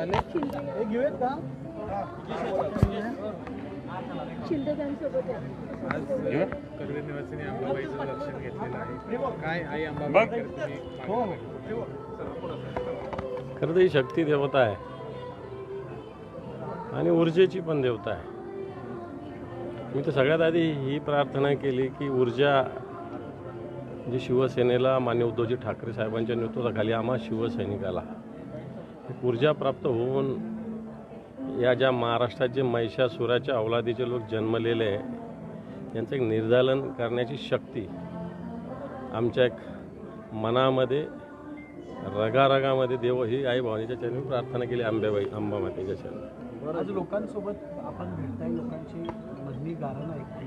हे घेऊयात का? कर्वे निवासीने अंबाबाईचं दर्शन घेतलेलं आहे काय आई अंबाबाई खरं तर ही शक्ती देवता आहे. आणि ऊर्जेची पण देवता आहे. मी तर सगळ्यात आधी ही प्रार्थना केली की ऊर्जा जी शिवसेनेला मान्य उद्धवजी ठाकरे साहेबांच्या नेतृत्वाखाली आम्हा शिवसैनिकाला ऊर्जा प्राप्त होऊन या ज्या महाराष्ट्रात जे महिषासुराच्या अवलादीचे लोक जन्मलेले आहे यांचं एक निर्धालन करण्याची शक्ती आमच्या एक मनामध्ये रगारगामध्ये देव ही आई भावनेच्या चरणी प्रार्थना केली आंबेबाई आंबामातेच्या चरणी. आज लोकांसोबत आपण भेटताय लोकांची मधली गारणं ऐकली.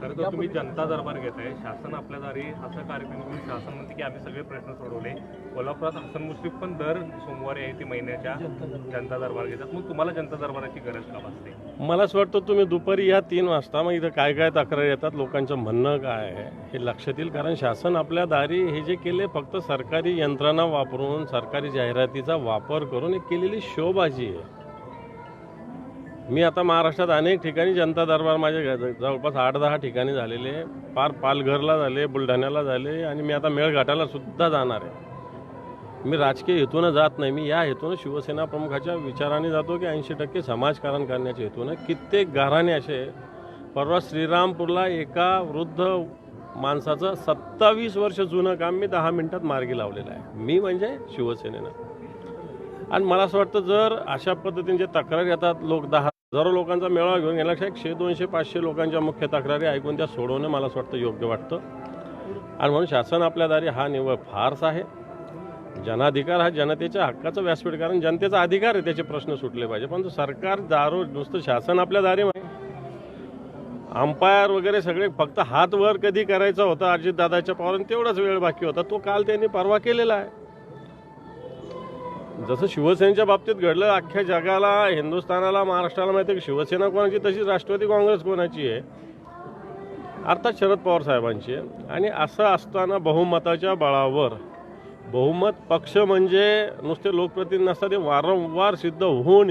खरं तर तुम्ही जनता दरबार घेत आहे शासन आपल्या दारी असा कार्यक्रम करून शासन म्हणते की आम्ही सगळे प्रश्न सोडवले. कोल्हापुरात हसन मुश्रीफ पण दर सोमवारी आहे ते महिन्याच्या जनता दरबार घेतात. मग तुम्हाला जनता दरबाराची गरज का भासते? मला असं वाटतं तुम्ही दुपारी या तीन वाजता मग इथं काय काय तक्रार येतात लोकांचं म्हणणं काय आहे हे लक्षात येईल. कारण शासन आपल्या दारी हे जे केले फक्त सरकारी यंत्रणा वापरून सरकारी जाहिरातीचा वापर करून एक केलेली शोबाजी आहे. मी आता महाराष्ट्रात अनेक ठिकाणी जनता दरबार माझे जवळपास आठ दहा ठिकाणी झालेले पार पालघरला झाले बुलढाण्याला झाले आणि मी आता मेळघाटाला सुद्धा जाणार आहे. मी राजकीय हेतूनं जात नाही. मी या हेतूनं शिवसेना प्रमुखाच्या विचाराने जातो की ऐंशी टक्के समाजकारण करण्याच्या हेतूनं कित्येक घराणे असे परवा श्रीरामपूरला एका वृद्ध माणसाचं सत्तावीस वर्ष जुनं काम मी दहा मिनिटात मार्गी लावलेलं आहे. मी म्हणजे शिवसेनेनं. आणि मला असं वाटतं जर अशा पद्धतीने जे तक्रार येतात लोक दहा हजारो लोकांचा मेळावा घेऊन गेला. एकशे दोनशे पाचशे लोकांच्या मुख्य तक्रारी ऐकून त्या सोडवणं मला असं वाटतं योग्य वाटतं. आणि म्हणून शासन आपल्या दारी हा निव्वळ फारच आहे. जनाधिकार हा जनतेच्या हक्काचं व्यासपीठ कारण जनतेचा अधिकार आहे त्याचे प्रश्न सुटले पाहिजे. परंतु सरकार दारू नुसतं शासन आपल्या दारी अंपायर वगैरे सगळे फक्त हात वर कधी करायचा होता अजितदादाच्या पवारांनी तेवढाच वेळ बाकी होता. तो काल त्यांनी परवा केलेला आहे. जसं शिवसेनेच्या बाबतीत घडलं अख्ख्या जगाला हिंदुस्थानाला महाराष्ट्राला माहिती आहे की शिवसेना कोणाची तशीच राष्ट्रवादी काँग्रेस कोणाची आहे? अर्थात शरद पवार साहेबांची आहे. आणि असं असताना बहुमताच्या बळावर बहुमत पक्ष म्हणजे नुसते लोकप्रतिनिधी नसतात ते वारंवार सिद्ध होऊन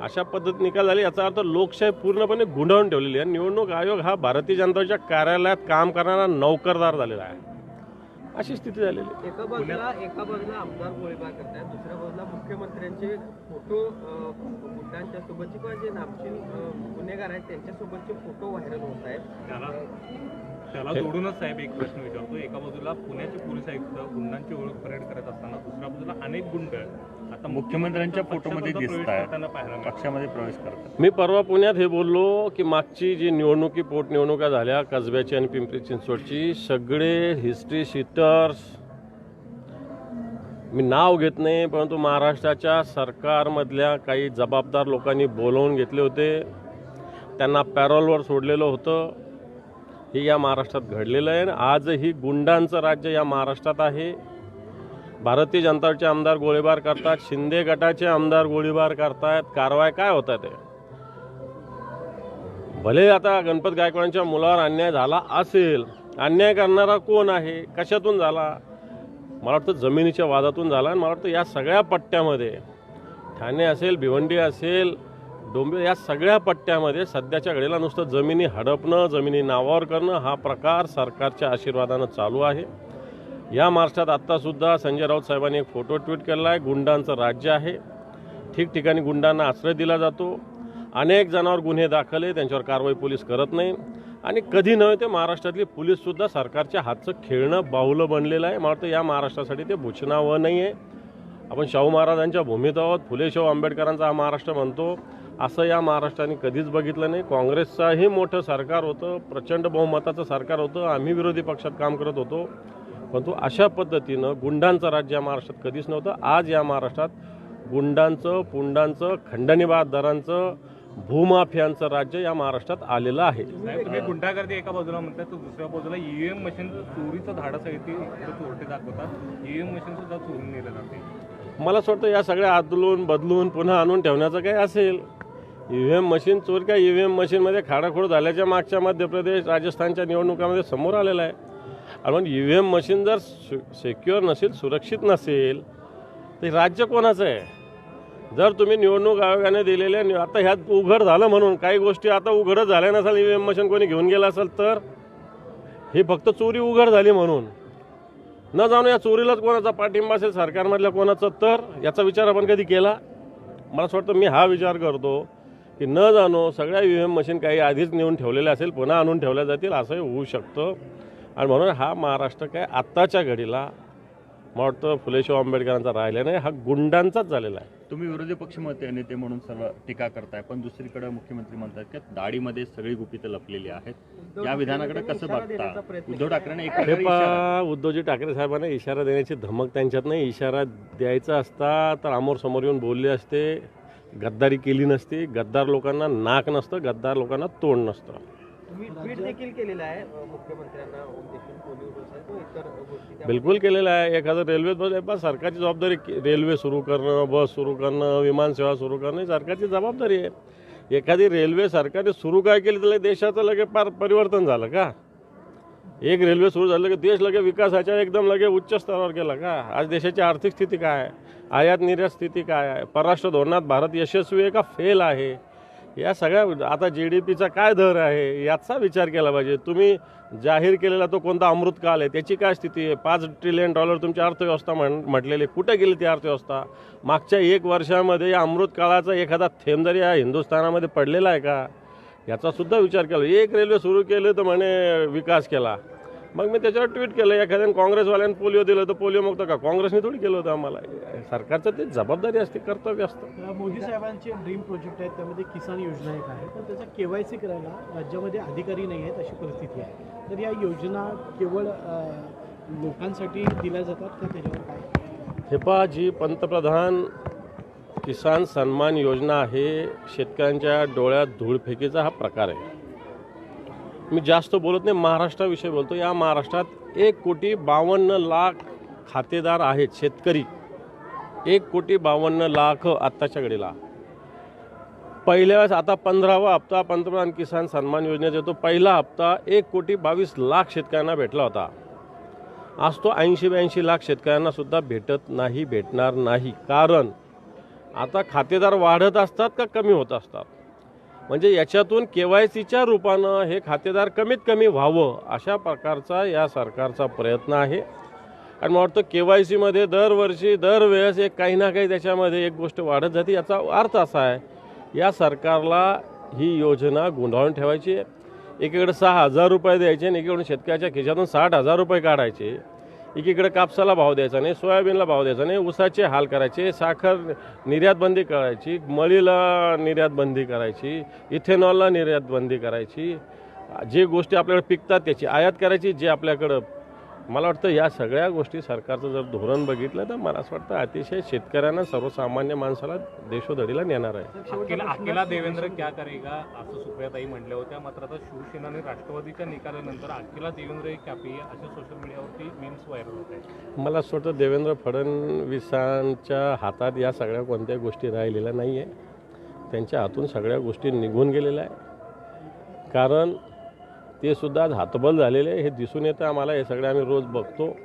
अशा पद्धत निकाल झाली. याचा अर्थ लोकशाही पूर्णपणे गुंडाळून ठेवलेली आहे. निवडणूक आयोग हा भारतीय जनताच्या कार्यालयात काम करणारा नौकरदार झालेला आहे. अशी स्थिती झालेली आहे. एका बाजूला एका बाजूला आमदार गोळीबार करतात दुसऱ्या बाजूला मुख्यमंत्र्यांचे फोटो गुंडांच्या सोबतचे किंवा जे नामचीन गुन्हेगार आहेत त्यांच्या सोबतचे फोटो व्हायरल होत आहेत. त्याला त्याला जोडूनच साहेब एक प्रश्न विचारतो. एका बाजूला पुण्याचे पोलीस आयुक्त गुंडांची ओळख परेड करत असताना दुसऱ्या बाजूला अनेक गुंड मुख्यमंत्र्यांच्या फोटोमध्ये दिसत मिळालं. पक्षामध्ये प्रवेश करतात. मी परवा पुण्यात हे बोललो की मागची जी निवडणुकी पोटनिवडणुका झाल्या कसब्याची आणि पिंपरी चिंचवडची सगळे हिस्ट्री शीटर्स मी नाव घेत नाही परंतु महाराष्ट्राच्या सरकारमधल्या काही जबाबदार लोकांनी बोलवून घेतले होते. त्यांना पॅरोलवर सोडलेलं होतं. हे या महाराष्ट्रात घडलेलं आहे आणि आजही गुंडांचं राज्य या महाराष्ट्रात आहे. भारतीय जनताचे आमदार गोळीबार करतात शिंदे गटाचे आमदार गोळीबार करतायत. कारवाई काय होत ते? भले आता गणपत गायकवाडांच्या मुलावर अन्याय झाला असेल अन्याय करणारा कोण आहे? कशातून झाला? मला वाटतं जमिनीच्या वादातून झाला आणि मला वाटतं या सगळ्या पट्ट्यामध्ये ठाणे असेल भिवंडी असेल डोंबिवली या सगळ्या पट्ट्यामध्ये सध्याच्या घडीला नुसतं जमिनी हडपणं जमिनी नावावर करणं हा प्रकार सरकारच्या आशीर्वादानं चालू आहे. या महाराष्ट्रात आत्तासुद्धा संजय राऊत साहेबांनी एक फोटो ट्विट केला आहे. गुंडांचं राज्य आहे. ठिकठिकाणी गुंडांना आश्रय दिला जातो. अनेक जणांवर गुन्हे दाखल आहे. त्यांच्यावर कारवाई पोलीस करत नाही. आणि कधी नव्हे ते महाराष्ट्रातली पोलीससुद्धा सरकारच्या हातचं खेळणं बाहुलं बनलेलं आहे. मला वाटतं या महाराष्ट्रासाठी ते भूषणावं नाही आहे आपण शाहू महाराजांच्या भूमीत आहोत. फुले शाहू आंबेडकरांचा हा महाराष्ट्र म्हणतो. असं या महाराष्ट्राने कधीच बघितलं नाही. काँग्रेसचाही मोठं सरकार होतं. प्रचंड बहुमताचं सरकार होतं. आम्ही विरोधी पक्षात काम करत होतो. परंतु अशा पद्धतीनं गुंडांचं राज्य या महाराष्ट्रात कधीच नव्हतं. आज या महाराष्ट्रात गुंडांचं पुंडांचं खंडणीबाददारांचं भूमाफियांचं राज्य या महाराष्ट्रात आलेलं आहे. तुम्ही गुंडागर्दी एका बाजूला म्हणताय तर दुसऱ्या बाजूला ईव्हीएम मशीन चोरीचं धाडस आहे ते चोरटे दाखवतात. ईव्हीएम मशीन सुद्धा चोरून नेलं जाते. मला असं वाटतं या सगळ्या आदलून बदलून पुन्हा आणून ठेवण्याचं काही असेल. ई व्ही एम मशीन चोर काय ई व्ही एम मशीनमध्ये खाडाखोड झाल्याच्या मागच्या मध्य प्रदेश राजस्थानच्या निवडणुकामध्ये समोर आलेला आहे. आणि ई व्ही एम मशीन जर सु सेक्युअर नसेल सुरक्षित नसेल तर राज्य कोणाचं आहे? जर तुम्ही निवडणूक आयोगाने दिलेल्या नि- आता ह्यात उघड झालं म्हणून काही गोष्टी आता उघडच झाल्या नसाल ईव्हीएम मशीन कोणी घेऊन गेलं असेल तर ही फक्त चोरी उघड झाली म्हणून. न जाणू या चोरीलाच कोणाचा पाठिंबा असेल सरकारमधल्या कोणाचं तर याचा विचार आपण कधी केला? मला असं वाटतं मी हा विचार करतो की न जाणो सगळ्या ई व्ही एम मशीन काही आधीच नेऊन ठेवलेल्या असेल पुन्हा आणून ठेवल्या जातील असंही होऊ शकतं. आणि म्हणून हा महाराष्ट्र काय आत्ताच्या घडीला मला वाटतं फुले शाहू आंबेडकरांचा राहिला नाही हा गुंडांचाच झालेला आहे. तुम्ही विरोधी पक्ष मत- नेते म्हणून सर्व टीका करताय पण दुसरीकडे मुख्यमंत्री म्हणतात की दाढीमध्ये सगळी गुपितं लपलेली आहेत. या विधानाकडे कसं बघता? उद्धव हे पा उद्धवजी ठाकरे साहेबांना इशारा देण्याची धमक त्यांच्यात नाही. इशारा द्यायचा असता तर आमोर समोर येऊन बोलले असते. गद्दारी केली नसती. गद्दार लोकांना नाक नसतं गद्दार लोकांना तोंड नसतं. देखील केलेलं आहे मुख्यमंत्र्यांना बिलकुल केलेलं आहे. एखादं रेल्वे बस बा सरकारची जबाबदारी रेल्वे सुरू करणं बस सुरू करणं विमानसेवा सुरू करणं ही सरकारची जबाबदारी आहे. एखादी रेल्वे सरकारने सुरू काय केली तर देशाचं लगे फार परिवर्तन झालं का? एक रेल्वे सुरू झालं की देश लगे विकासाच्या एकदम लगे उच्च स्तरावर गेला का? आज देशाची आर्थिक स्थिती काय आहे? आयात निर्यात स्थिती काय आहे? परराष्ट्र धोरणात भारत यशस्वी आहे का? फेल आहे. या सगळ्या आता जी डी पीचा काय दर आहे याचा विचार केला पाहिजे. तुम्ही जाहीर केलेला तो कोणता अमृतकाल आहे त्याची काय स्थिती आहे? पाच ट्रिलियन डॉलर तुमची अर्थव्यवस्था म्हण म्हटलेली कुठे गेली ती अर्थव्यवस्था? मागच्या एक वर्षामध्ये या अमृतकाळाचा एखादा थेंब जरी या हिंदुस्थानामध्ये पडलेला आहे का? याचासुद्धा विचार केला. एक रेल्वे सुरू केली तर म्हणे विकास केला. मग मी त्याच्यावर ट्विट केलं एखाद्याने काँग्रेसवाल्यानं पोलिओ दिलं तर पोलिओ मुक्त का? काँग्रेसने थोडी केलं होतं आम्हाला. सरकारचं ते जबाबदारी असते कर्तव्य असतं. मोदी साहेबांचे ड्रीम प्रोजेक्ट आहेत त्यामध्ये किसान योजना एक आहे. तर त्याचा के वाय सी करायला राज्यामध्ये अधिकारी नाही आहेत अशी परिस्थिती आहे. तर या योजना केवळ लोकांसाठी दिल्या जातात का त्याच्यावर काय? हे पहा जी पंतप्रधान किसान सन्मान योजना आहे शेतकऱ्यांच्या डोळ्यात धूळफेकीचा हा प्रकार आहे. मी जास्त बोलत नाही महाराष्ट्राविषयी बोलतो. या महाराष्ट्रात एक कोटी बावन्न लाख खातेदार आहेत शेतकरी. एक कोटी बावन्न लाख आत्ताच्या घडीला. पहिल्या वेळेस आता पंधरावा हप्ता पंतप्रधान किसान सन्मान योजनेचा येतो. पहिला हप्ता एक कोटी बावीस लाख शेतकऱ्यांना भेटला होता. आज तो ऐंशी ब्याऐंशी लाख शेतकऱ्यांना सुद्धा भेटत नाही भेटणार नाही. कारण आता खातेदार वाढत असतात का कमी होत असतात? म्हणजे याच्यातून के वाय सीच्या रूपानं हे खातेदार कमीत कमी व्हावं अशा प्रकारचा या सरकारचा प्रयत्न आहे. आणि मला वाटतं के वाय सीमध्ये दरवर्षी दरवेळेस एक काही ना काही त्याच्यामध्ये एक गोष्ट वाढत जाते. याचा अर्थ असा आहे या सरकारला ही योजना गुंडाळून ठेवायची आहे. एकीकडे सहा हजार रुपये द्यायचे आणि एकीकडून शेतकऱ्याच्या खिशातून साठ हजार रुपये काढायचे. एकीकडे कापसाला भाव द्यायचा नाही सोयाबीनला भाव द्यायचा नाही ऊसाचे हाल करायचे साखर निर्यात बंदी करायची मळीला निर्यात बंदी करायची इथेनॉलला निर्यात बंदी करायची जे गोष्टी आपल्याकडे पिकतात त्याची आयात करायची जे आपल्याकडं मला वाटतं या सगळ्या गोष्टी सरकारचं जर धोरण बघितलं तर मला असं वाटतं अतिशय शेतकऱ्यांना सर्वसामान्य माणसाला देशोधडीला नेणार आहे. अकेला देवेंद्र क्या करेगा असं सुप्रियाताई म्हटल्या होत्या. मात्र आता शिवसेना आणि राष्ट्रवादीच्या निकालानंतर अकेला देवेंद्र असे सोशल मीडियावरती मीम्स व्हायरल होत मला असं वाटतं देवेंद्र फडणवीसांच्या हातात या सगळ्या कोणत्याही गोष्टी राहिलेल्या नाही आहे त्यांच्या हातून सगळ्या गोष्टी निघून गेलेल्या आहे कारण ते सुद्धा आज हातबल झालेले आहे. हे दिसून येतं. आम्हाला हे सगळे आम्ही रोज बघतो.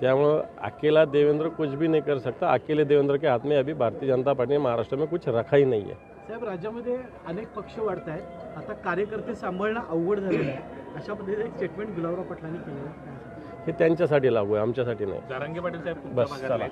त्यामुळं अकेला देवेंद्र कुछ भी नहीं कर सकता अकेले देवेंद्र के हाथ में अभी भारतीय जनता पार्टी महाराष्ट्र में कुछ रखा ही नहीं है साहेब राज्यामध्ये अनेक पक्ष वाढत आहेत. आता कार्यकर्ते सांभाळणं अवघड झालेलं आहे. अशा पद्धतीने एक स्टेटमेंट गुलाबराव पाटलांनी केलेलं आहे? हे त्यांच्यासाठी लागू आहे. आमच्यासाठी नाही. जारांगे पाटील साहेब बस, चला.